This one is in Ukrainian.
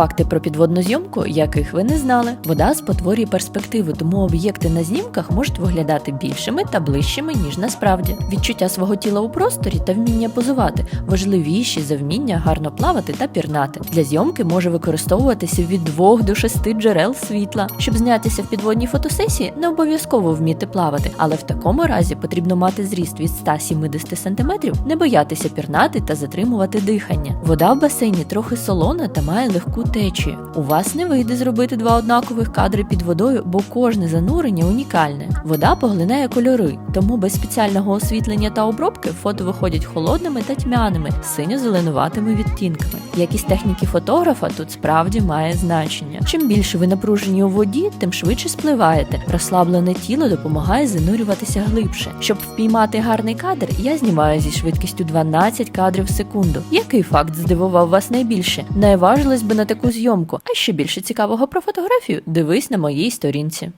Факти про підводну зйомку, яких ви не знали. Вода спотворює перспективу, тому об'єкти на знімках можуть виглядати більшими та ближчими, ніж насправді. Відчуття свого тіла у просторі та вміння позувати важливіші за вміння гарно плавати та пірнати. Для зйомки може використовуватися від 2 до 6 джерел світла. Щоб знятися в підводній фотосесії, не обов'язково вміти плавати, але в такому разі потрібно мати зріст від 170 см, не боятися пірнати та затримувати дихання. Вода в басейні трохи солона та має легку течію. У вас не вийде зробити два однакових кадри під водою, бо кожне занурення унікальне. Вода поглинає кольори, тому без спеціального освітлення та обробки фото виходять холодними та тьмяними, синьо-зеленуватими відтінками. Якість техніки фотографа тут справді має значення. Чим більше ви напружені у воді, тим швидше спливаєте. Розслаблене тіло допомагає занурюватися глибше. Щоб впіймати гарний кадр, я знімаю зі швидкістю 12 кадрів в секунду. Який факт здивував вас найбільше? Не важилось би на таку зйомку, а ще більше цікавого про фотографію дивись на моїй сторінці.